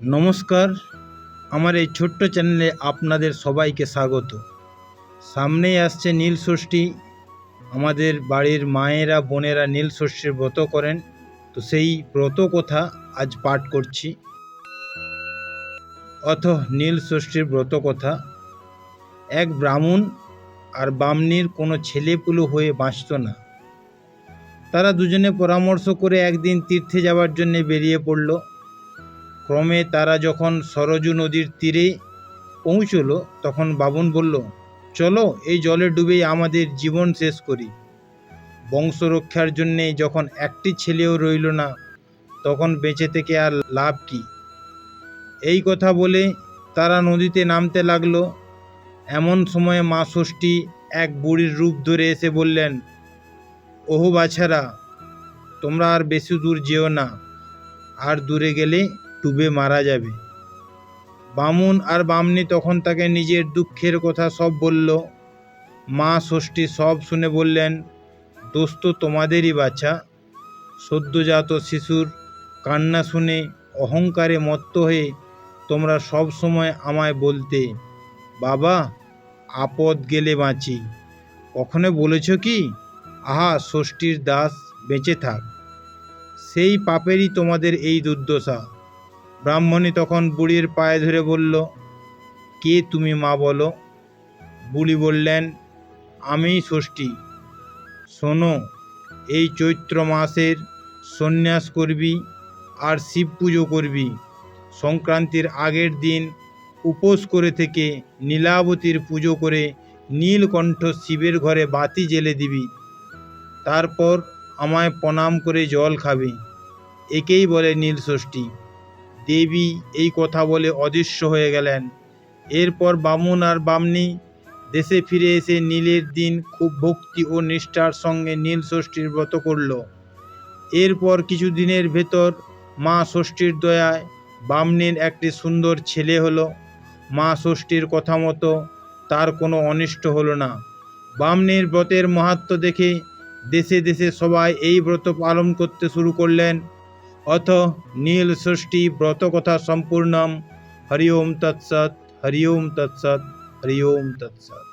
নমস্কার। আমার এই ছোট্ট চ্যানেলে আপনাদের সবাইকে স্বাগত। সামনেই আসছে নীল ষষ্ঠী। আমাদের বাড়ির মায়েরা, বোনেরা নীল ষষ্ঠীর ব্রত করেন। তো সেই ব্রত কথা আজ পাঠ করছি। অথ নীল ষষ্ঠীর ব্রত কথা। এক ব্রাহ্মণ আর বামনির কোনো ছেলেপুলো হয়ে বাঁচত না। তারা দুজনে পরামর্শ করে একদিন তীর্থে যাওয়ার জন্য বেরিয়ে পড়ল। ক্রমে তারা যখন সরজু নদীর তীরে পৌঁছলো, তখন বাবুন বলল, চলো, এই জলে ডুবেই আমাদের জীবন শেষ করি। বংশ রক্ষার জন্যে যখন একটি ছেলেও রইল না, তখন বেঁচে থেকে আর লাভ কি? এই কথা বলে তারা নদীতে নামতে লাগল। এমন সময়ে মা ষষ্ঠী এক বুড়ির রূপ ধরে এসে বললেন, ওহো বাছারা, তোমরা আর বেশি দূর যেও না। আর দূরে গেলে ডুবে মারা যাবে। বামুন আর বামনি তখন তাকে নিজের দুঃখের কথা সব বলল। মা ষষ্ঠী সব শুনে বললেন দোষ তো তোমাদেরই বাচ্চা সদ্যজাত শিশুর কান্না শুনে অহংকারে মত্ত হয়ে তোমরা সব সময় আমায় বলতে, বাবা, আপদ গেলে বাঁচি। কখনো বলেছ কি? আহা, ষষ্ঠীর দাস বেঁচে থাক। সেই পাপেরই তোমাদের এই দুর্দশা। ব্রাহ্মণী তখন বুড়ির পায়ে ধরে বলল, কে তুমি মা বলো? বুড়ি বললেন আমি ষষ্ঠী। শোনো, এই চৈত্র মাসের সন্ন্যাস করবি আর শিব পুজো করবি। সংক্রান্তির আগের দিন উপোস করে থেকে নীলাবতীর পুজো করে নীলকণ্ঠ শিবের ঘরে বাতি জেলে দিবি। তারপর আমায় প্রণাম করে জল খাবে। একেই বলে নীল ষষ্ঠী। দেবী এই কথা বলে অদৃশ্য হয়ে গেলেন। এরপর বামুন আর বামনি দেশে ফিরে এসে নীলের দিন খুব ভক্তি ও নিষ্ঠার সঙ্গে নীল ষষ্ঠীর ব্রত করল। এরপর কিছু দিনের ভেতর মা ষষ্ঠীর দয়ায় বামনির একটি সুন্দর ছেলে হলো। মা ষষ্ঠীর কথা মতো তার কোনো অনিষ্ট হলো না। বামনির ব্রতের মাহাত্ম্য দেখে দেশে দেশে সবাই এই ব্রত পালন করতে শুরু করলেন। অথ নীল সৃষ্টি ব্রতকথা সম্পূর্ণম। হরি ওম তৎসৎ হরি ওম তৎসৎ হরি ওম তৎসৎ।